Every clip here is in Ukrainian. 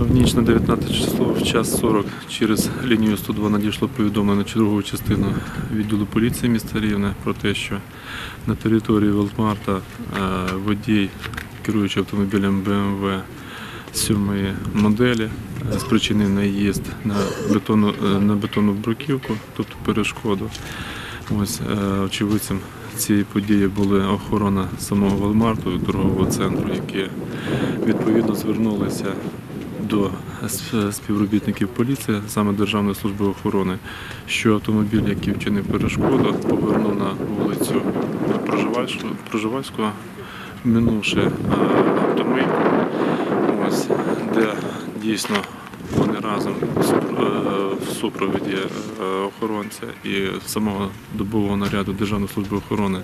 В ніч на 19 число в час 40 через лінію 102 надійшло повідомлення на чергову частину відділу поліції міста Рівне про те, що на території Велтмарта е, водій, керуючи автомобілем BMW 7 моделі, е, спричинив наїзд на бетонну, е, на бетонну бруківку, тобто перешкоду. Ось очевидцем цієї події були охорона самого Велмарту торгового центру, які відповідно звернулися до співробітників поліції, саме Державної служби охорони, що автомобіль, який вчинив перешкоду, повернув на вулицю Проживальського, минувши автомобіль, ось, де дійсно разом в е, супровіді е, охоронця і самого добового наряду Державної служби охорони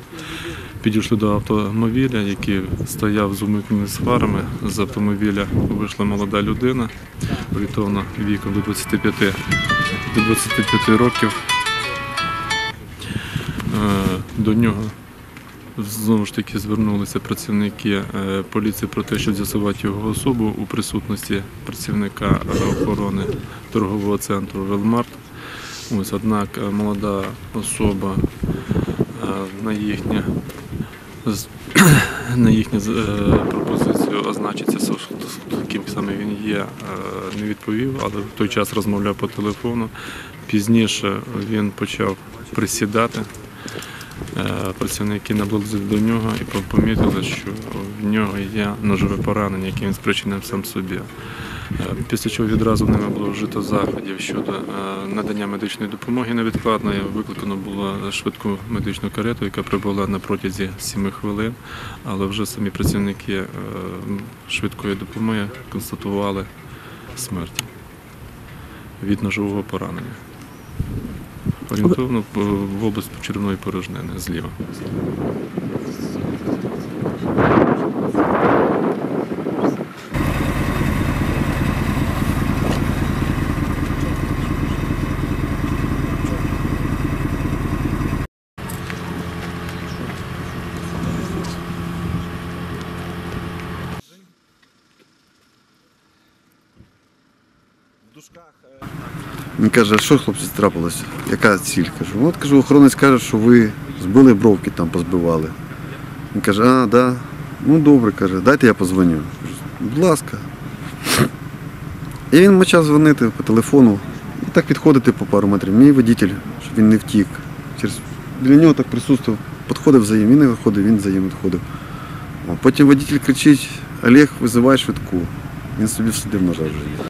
підійшли до автомобіля, який стояв з умикненими фарами. З автомобіля вийшла молода людина, орієнтовно віком до 25, до 25 років. Е, До нього знову ж таки звернулися працівники е, поліції про те, щоб з'ясувати його особу у присутності працівника охорони торгового центру Велмарт. Ось, однак е, молода особа е, на їхнє на їхню пропозицію означиться, ким саме він є, не відповів, але в той час розмовляв по телефону. Пізніше він почав присідати. Е, Працівники наблизили до нього і помітили, що в нього є ножове поранення, яке він спричинив сам собі. Е, Після чого відразу ними було вжито заходів щодо е, надання медичної допомоги невідкладної. Викликано було швидку медичну карету, яка прибула на протязі 7 хвилин, але вже самі працівники швидкої допомоги констатували смерть від ножового поранення. Орієнтовно в в область червоної порожнини зліва. Він каже, а що хлопці трапилося? Яка ціль? Кажу, от кажу, охоронець каже, що ви збили бровки там, позбивали. Він каже, а, да. Ну добре, каже, дайте я позвоню. Будь ласка. І він почав дзвонити по телефону і так підходити по пару метрів. Мій водитель, щоб він не втік. Через... Біля нього так присутствував, підходив за ним, він не виходив, він за ним відходив. Потім водитель кричить, Олег, визивай швидку. Він собі всадив ножа вже.